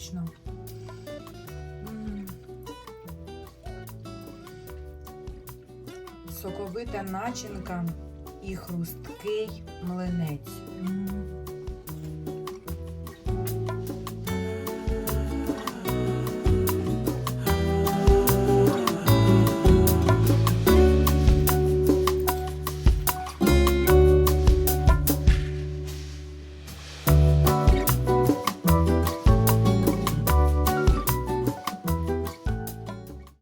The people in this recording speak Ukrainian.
смачно. Соковита начинка і хрусткий млинець. М.